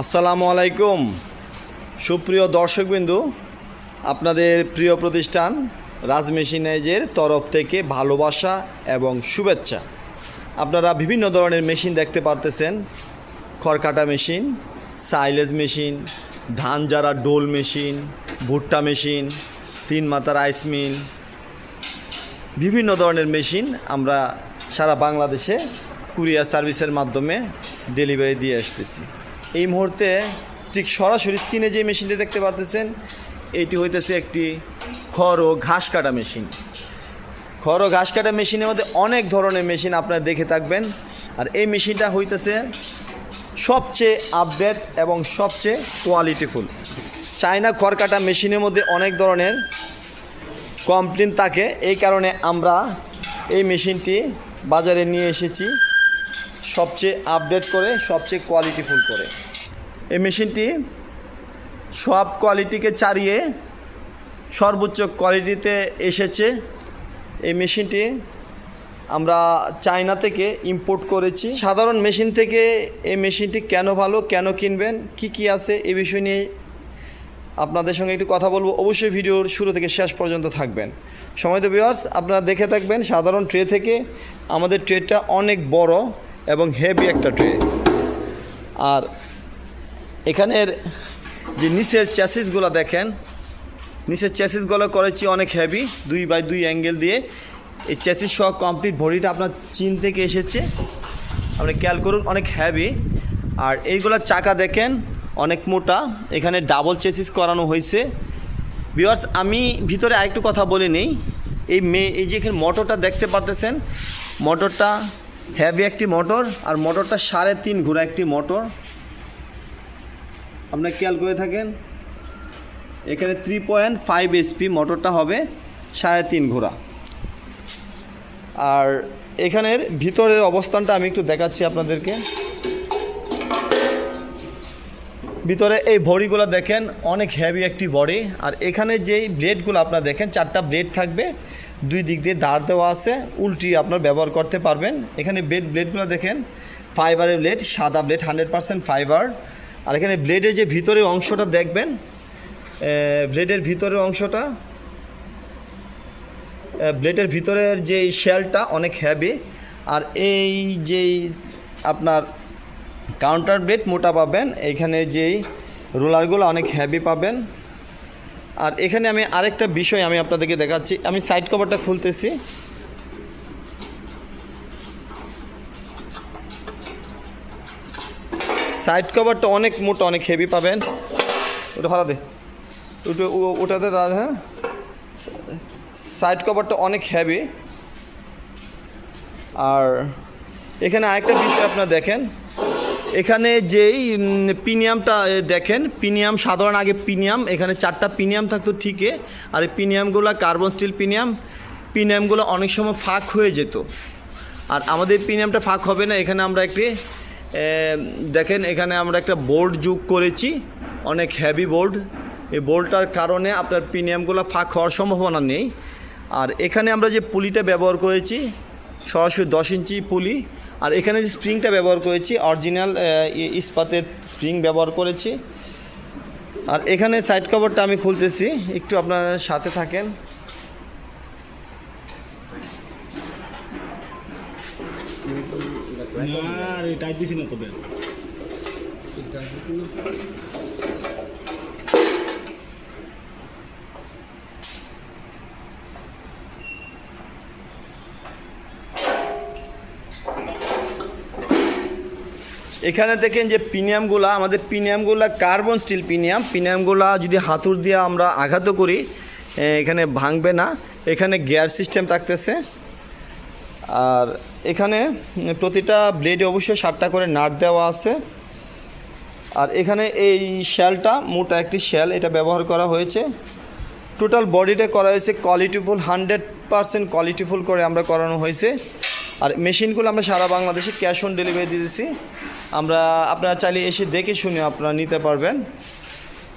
আসসালামু আলাইকুম। সুপ্রিয় দর্শকবিন্দু, আপনাদের প্রিয় প্রতিষ্ঠান রাজ মেশিনাইজের তরফ থেকে ভালোবাসা এবং শুভেচ্ছা। আপনারা বিভিন্ন ধরনের মেশিন দেখতে পারতেছেন। খড়কাটা মেশিন, সাইলেজ মেশিন, ধান জারা ডোল মেশিন, ভুট্টা মেশিন, তিন মাথার আইস মিল। বিভিন্ন ধরনের মেশিন আমরা সারা বাংলাদেশে কুরিয়ার সার্ভিসের মাধ্যমে ডেলিভারি দিয়ে আসতেছি। এই মুহূর্তে ঠিক সরাসরি স্ক্রিনে যে মেশিনটি দেখতে পারতেছেন, এটি হইতেছে একটি খড় ও ঘাস কাটা মেশিন। খড় ও ঘাস কাটা মেশিনের মধ্যে অনেক ধরনের মেশিন আপনারা দেখে থাকবেন। আর এই মেশিনটা হইতেছে সবচেয়ে আপডেট এবং সবচেয়ে কোয়ালিটিফুল চায়না খড় কাটা মেশিনের মধ্যে অনেক ধরনের কমপ্লেন থাকে। এই কারণে আমরা এই মেশিনটি বাজারে নিয়ে এসেছি সবচেয়ে আপডেট করে, সবচেয়ে কোয়ালিটিফুল করে। এই মেশিনটি সব কোয়ালিটিকে ছাড়িয়ে সর্বোচ্চ কোয়ালিটিতে এসেছে। এই মেশিনটি আমরা চায়না থেকে ইম্পোর্ট করেছি। সাধারণ মেশিন থেকে এই মেশিনটি কেন ভালো, কেন কিনবেন, কি কি আছে, এ বিষয় নিয়ে আপনাদের সঙ্গে একটু কথা বলব। অবশ্যই ভিডিওর শুরু থেকে শেষ পর্যন্ত থাকবেন। সময় তো ভিউয়ার্স আপনারা দেখে থাকবেন, সাধারণ ট্রে থেকে আমাদের ট্রেটা অনেক বড় এবং হেভি একটা ট্রে আর এখানের যে নিচের চ্যাসিসগুলো দেখেন, নিচের চ্যাসিসগুলো করেছি অনেক হেভি দুই বাই দুই অ্যাঙ্গেল দিয়ে। এই চ্যাসিস সহ কমপ্লিট ভরিটা আপনার চীন থেকে এসেছে। আপনি খেয়াল করুন, অনেক হ্যাভি আর এইগুলা চাকা দেখেন, অনেক মোটা। এখানে ডাবল চেসিস করানো হয়েছে। বিয়ার্স আমি ভিতরে আরেকটু কথা বলে নেই। এই মে, এই যে এখানে মোটরটা দেখতে পারতেছেন মোটরটা হ্যাভি একটি মোটর আর মোটরটা সাড়ে তিন ঘোরা একটি মোটর আপনার খেয়াল করে থাকেন, এখানে থ্রি পয়েন্ট ফাইভ এসপি মোটরটা হবে সাড়ে তিন ঘোরা আর এখানের ভিতরের অবস্থানটা আমি একটু দেখাচ্ছি আপনাদেরকে। ভিতরে এই বডিগুলো দেখেন, অনেক হেভি একটি বডি। আর এখানে যেই ব্লেডগুলো আপনারা দেখেন, চারটা ব্লেড থাকবে। দুই দিক দিয়ে দাঁড় দেওয়া আছে, উল্টি আপনার ব্যবহার করতে পারবেন। এখানে ব্লেড ব্লেডগুলো দেখেন ফাইবারের ব্লেড সাদা ব্লেড হান্ড্রেড পারসেন্ট ফাইবার আর এখানে ব্লেডের যে ভিতরের অংশটা দেখবেন ব্লেডের ভিতরের অংশটা ব্লেডের ভিতরের যে শেলটা অনেক হ্যাভি আর এই যেই আপনার কাউন্টার ব্লেড মোটা পাবেন এইখানে যেই রোলারগুলো অনেক হ্যাভি পাবেন। আর এখানে আমি আরেকটা বিষয় আমি আপনাদেরকে দেখাচ্ছি, আমি সাইড কভারটা খুলতেছি। সাইড কভারটা অনেক মোটা, অনেক হেভি পাবেন। ওটা ভাড়া দে। ওটা ওটাতে হ্যাঁ? সাইড কভারটা অনেক হেভি আর এখানে আরেকটা বিষয় আপনারা দেখেন। এখানে যেই প্রিমিয়ামটা দেখেন প্রিমিয়াম সাধারণ আগে প্রিমিয়াম এখানে চারটা প্রিমিয়াম থাকতো ঠিকই। আর এই প্রিমিয়ামগুলো কার্বন স্টিল প্রিমিয়াম প্রিমিয়ামগুলো অনেক সময় ফাঁক হয়ে যেত। আর আমাদের প্রিমিয়ামটা ফাঁক হবে না, এখানে আমরা একটি দেখেন, এখানে আমরা একটা বোর্ড যোগ করেছি, অনেক হেভি বোর্ড। এই বোর্ডটার কারণে আপনার প্রিমিয়ামগুলো ফাঁক হওয়ার সম্ভাবনা নেই। আর এখানে আমরা যে পুলিটা ব্যবহার করেছি, সরাসরি দশ ইঞ্চি পুলি, আর এখানে যে স্প্রিংটা ব্যবহার করেছি অরিজিনাল ইস্পাতের স্প্রিং ব্যবহার করেছি। আর এখানে সাইড কভারটা আমি খুলতেছি, একটু আপনার সাথে থাকেন। এখানে দেখেন যে পিনিয়ামগুলা আমাদের পিনিয়ামগুলা কার্বন স্টিল পিনিয়াম। পিনিয়ামগুলা যদি হাতুর দিয়ে আমরা আঘাত করি এখানে ভাঙবে না। এখানে গিয়ার সিস্টেম থাকতেছে। আর এখানে প্রতিটা ব্লেডে অবশ্যই সাতটা করে নাট দেওয়া আছে। আর এখানে এই শ্যালটা মোটা একটি শ্যাল এটা ব্যবহার করা হয়েছে। টোটাল বডিটা করা হয়েছে কোয়ালিটিফুল হান্ড্রেড পারসেন্ট কোয়ালিটিফুল করে আমরা করানো হয়েছে। আর মেশিনগুলো আমরা সারা বাংলাদেশে ক্যাশ অন ডেলিভারি দিয়ে দিচ্ছি আমরা আপনারা চাইলে এসে দেখে শুনে আপনারা নিতে পারবেন।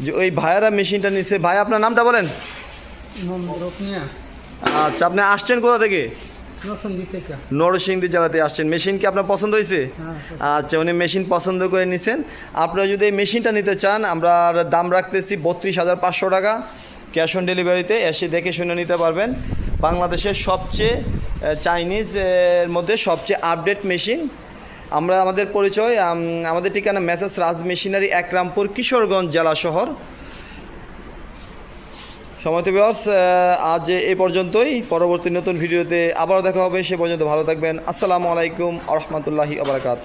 যে ওই ভাইয়ারা মেশিনটা নিচ্ছে ভাই আপনার নামটা বলেন। আচ্ছা আপনি আসছেন কোথা থেকে? নরসিংদী জেলাতে আসছেন। মেশিন কি আপনার পছন্দ হয়েছে? হ্যাঁ আচ্ছা উনি মেশিন পছন্দ করে নিছেন। আপনারা যদি এই মেশিনটা নিতে চান আমরা দাম রাখতেছি বত্রিশ হাজার পাঁচশো টাকা ক্যাশ অন ডেলিভারিতে। এসে দেখে শুনে নিতে পারবেন। বাংলাদেশের সবচেয়ে আহ, চাইনিজ এর মধ্যে সবচেয়ে আপডেট মেশিন। আমরা আমাদের পরিচয় আমাদের ঠিকানা মেসেজ রাজ মেশিনারি একরামপুর কিশোরগঞ্জ জেলা শহর। সময়ত বিবাস আজ এ পর্যন্তই। পরবর্তী নতুন ভিডিওতে আবারও দেখা হবে, সে পর্যন্ত ভালো থাকবেন। আসসালামু আলাইকুম আ রহমতুল্লাহি আবরকাত